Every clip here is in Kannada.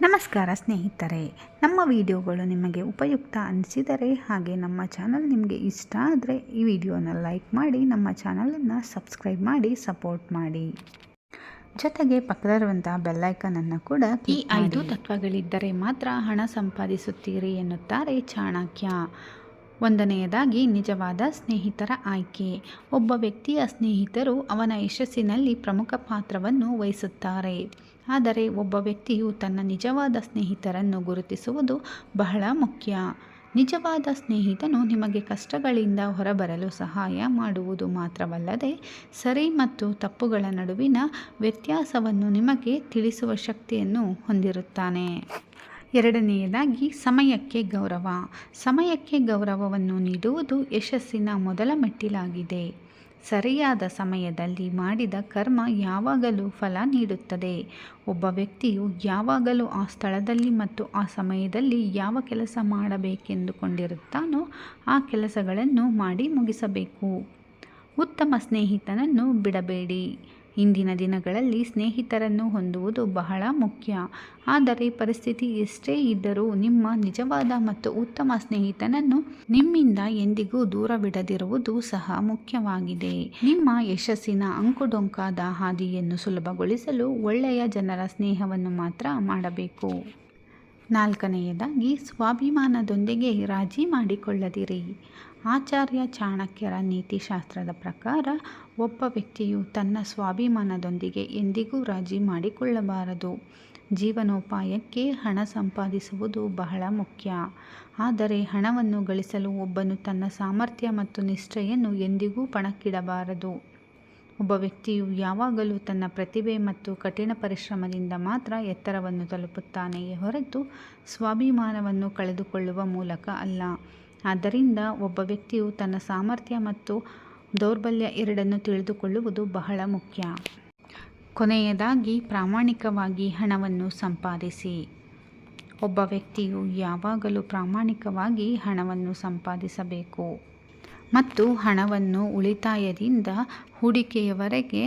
ನಮಸ್ಕಾರ ಸ್ನೇಹಿತರೆ ನಮ್ಮ ವಿಡಿಯೋಗಳು ನಿಮಗೆ ಉಪಯುಕ್ತ ಅನಿಸಿದರೆ ಹಾಗೆ ನಮ್ಮ ಚಾನಲ್ ನಿಮಗೆ ಇಷ್ಟ ಆದರೆ ಈ ವಿಡಿಯೋನ ಲೈಕ್ ಮಾಡಿ ನಮ್ಮ ಚಾನಲನ್ನು ಸಬ್ಸ್ಕ್ರೈಬ್ ಮಾಡಿ ಸಪೋರ್ಟ್ ಮಾಡಿ. ಜೊತೆಗೆ ಪಕ್ಕದಲ್ಲಿರುವಂತಹ ಬೆಲ್ಲೈಕನನ್ನು ಕೂಡ ಈ ಐದು ತತ್ವಗಳಿದ್ದರೆ ಮಾತ್ರ ಹಣ ಸಂಪಾದಿಸುತ್ತೀರಿ ಎನ್ನುತ್ತಾರೆ ಚಾಣಕ್ಯ. ಒಂದನೆಯದಾಗಿ ನಿಜವಾದ ಸ್ನೇಹಿತರ ಆಯ್ಕೆ. ಒಬ್ಬ ವ್ಯಕ್ತಿಯ ಸ್ನೇಹಿತರು ಅವನ ಯಶಸ್ಸಿನಲ್ಲಿ ಪ್ರಮುಖ ಪಾತ್ರವನ್ನು ವಹಿಸುತ್ತಾರೆ. ಆದರೆ ಒಬ್ಬ ವ್ಯಕ್ತಿಯು ತನ್ನ ನಿಜವಾದ ಸ್ನೇಹಿತರನ್ನು ಗುರುತಿಸುವುದು ಬಹಳ ಮುಖ್ಯ. ನಿಜವಾದ ಸ್ನೇಹಿತನು ನಿಮಗೆ ಕಷ್ಟಗಳಿಂದ ಹೊರಬರಲು ಸಹಾಯ ಮಾಡುವುದು ಮಾತ್ರವಲ್ಲದೆ ಸರಿ ಮತ್ತು ತಪ್ಪುಗಳ ನಡುವಿನ ವ್ಯತ್ಯಾಸವನ್ನು ನಿಮಗೆ ತಿಳಿಸುವ ಶಕ್ತಿಯನ್ನು ಹೊಂದಿರುತ್ತಾನೆ. ಎರಡನೆಯದಾಗಿ ಸಮಯಕ್ಕೆ ಗೌರವ. ಸಮಯಕ್ಕೆ ಗೌರವವನ್ನು ನೀಡುವುದು ಯಶಸ್ಸಿನ ಮೊದಲ ಮೆಟ್ಟಿಲಾಗಿದೆ. ಸರಿಯಾದ ಸಮಯದಲ್ಲಿ ಮಾಡಿದ ಕರ್ಮ ಯಾವಾಗಲೂ ಫಲ ನೀಡುತ್ತದೆ. ಒಬ್ಬ ವ್ಯಕ್ತಿಯು ಯಾವಾಗಲೂ ಆ ಸ್ಥಳದಲ್ಲಿ ಮತ್ತು ಆ ಸಮಯದಲ್ಲಿ ಯಾವ ಕೆಲಸ ಮಾಡಬೇಕೆಂದುಕೊಂಡಿರುತ್ತಾನೋ ಆ ಕೆಲಸಗಳನ್ನು ಮಾಡಿ ಮುಗಿಸಬೇಕು. ಉತ್ತಮ ಸ್ನೇಹಿತನನ್ನು ಬಿಡಬೇಡಿ. ಇಂದಿನ ದಿನಗಳಲ್ಲಿ ಸ್ನೇಹಿತರನ್ನು ಹೊಂದುವುದು ಬಹಳ ಮುಖ್ಯ. ಆದರೆ ಪರಿಸ್ಥಿತಿ ಎಷ್ಟೇ ಇದ್ದರೂ ನಿಮ್ಮ ನಿಜವಾದ ಮತ್ತು ಉತ್ತಮ ಸ್ನೇಹಿತನನ್ನು ನಿಮ್ಮಿಂದ ಎಂದಿಗೂ ದೂರವಿಡದಿರುವುದು ಸಹ ಮುಖ್ಯವಾಗಿದೆ. ನಿಮ್ಮ ಯಶಸ್ಸಿನ ಅಂಕುಡೊಂಕಾದ ಹಾದಿಯನ್ನು ಸುಲಭಗೊಳಿಸಲು ಒಳ್ಳೆಯ ಜನರ ಸ್ನೇಹವನ್ನು ಮಾತ್ರ ಮಾಡಬೇಕು. ನಾಲ್ಕನೆಯದಾಗಿ, ಸ್ವಾಭಿಮಾನದೊಂದಿಗೆ ರಾಜಿ ಮಾಡಿಕೊಳ್ಳದಿರಿ. ಆಚಾರ್ಯ ಚಾಣಕ್ಯರ ನೀತಿಶಾಸ್ತ್ರದ ಪ್ರಕಾರ ಒಬ್ಬ ವ್ಯಕ್ತಿಯು ತನ್ನ ಸ್ವಾಭಿಮಾನದೊಂದಿಗೆ ಎಂದಿಗೂ ರಾಜಿ ಮಾಡಿಕೊಳ್ಳಬಾರದು. ಜೀವನೋಪಾಯಕ್ಕೆ ಹಣ ಸಂಪಾದಿಸುವುದು ಬಹಳ ಮುಖ್ಯ. ಆದರೆ ಹಣವನ್ನು ಗಳಿಸಲು ಒಬ್ಬನು ತನ್ನ ಸಾಮರ್ಥ್ಯ ಮತ್ತು ನಿಷ್ಠೆಯನ್ನು ಎಂದಿಗೂ ಪಣಕ್ಕಿಡಬಾರದು. ಒಬ್ಬ ವ್ಯಕ್ತಿಯು ಯಾವಾಗಲೂ ತನ್ನ ಪ್ರತಿಭೆ ಮತ್ತು ಕಠಿಣ ಪರಿಶ್ರಮದಿಂದ ಮಾತ್ರ ಎತ್ತರವನ್ನು ತಲುಪುತ್ತಾನೆಯೇ ಹೊರತು ಸ್ವಾಭಿಮಾನವನ್ನು ಕಳೆದುಕೊಳ್ಳುವ ಮೂಲಕ ಅಲ್ಲ. ಆದ್ದರಿಂದ ಒಬ್ಬ ವ್ಯಕ್ತಿಯು ತನ್ನ ಸಾಮರ್ಥ್ಯ ಮತ್ತು ದೌರ್ಬಲ್ಯ ಎರಡನ್ನು ತಿಳಿದುಕೊಳ್ಳುವುದು ಬಹಳ ಮುಖ್ಯ. ಕೊನೆಯದಾಗಿ, ಪ್ರಾಮಾಣಿಕವಾಗಿ ಹಣವನ್ನು ಸಂಪಾದಿಸಿ. ಒಬ್ಬ ವ್ಯಕ್ತಿಯು ಯಾವಾಗಲೂ ಪ್ರಾಮಾಣಿಕವಾಗಿ ಹಣವನ್ನು ಸಂಪಾದಿಸಬೇಕು ಮತ್ತು ಹಣವನ್ನು ಉಳಿತಾಯದಿಂದ ಹೂಡಿಕೆಯವರೆಗೆ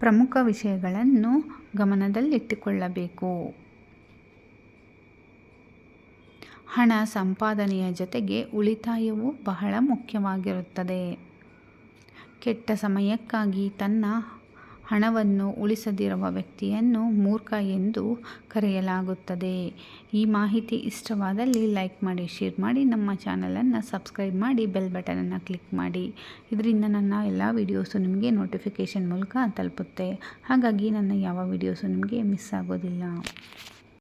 ಪ್ರಮುಖ ವಿಷಯಗಳನ್ನು ಗಮನದಲ್ಲಿಟ್ಟುಕೊಳ್ಳಬೇಕು. ಹಣ ಸಂಪಾದನೆಯ ಜೊತೆಗೆ ಉಳಿತಾಯವು ಬಹಳ ಮುಖ್ಯವಾಗಿರುತ್ತದೆ. ಕೆಟ್ಟ ಸಮಯಕ್ಕಾಗಿ ತನ್ನ ಹಣವನ್ನು ಉಳಿಸದಿರುವ ವ್ಯಕ್ತಿಯನ್ನು ಮೂರ್ಖ ಎಂದು ಕರೆಯಲಾಗುತ್ತದೆ. ಈ ಮಾಹಿತಿ ಇಷ್ಟವಾದಲ್ಲಿ ಲೈಕ್ ಮಾಡಿ, ಶೇರ್ ಮಾಡಿ, ನಮ್ಮ ಚಾನಲನ್ನು ಸಬ್ಸ್ಕ್ರೈಬ್ ಮಾಡಿ, ಬೆಲ್ ಬಟನನ್ನು ಕ್ಲಿಕ್ ಮಾಡಿ. ಇದರಿಂದ ನನ್ನ ಎಲ್ಲ ವೀಡಿಯೋಸು ನಿಮಗೆ ನೋಟಿಫಿಕೇಷನ್ ಮೂಲಕ ತಲುಪುತ್ತೆ. ಹಾಗಾಗಿ ನನ್ನ ಯಾವ ವೀಡಿಯೋಸು ನಿಮಗೆ ಮಿಸ್ ಆಗೋದಿಲ್ಲ.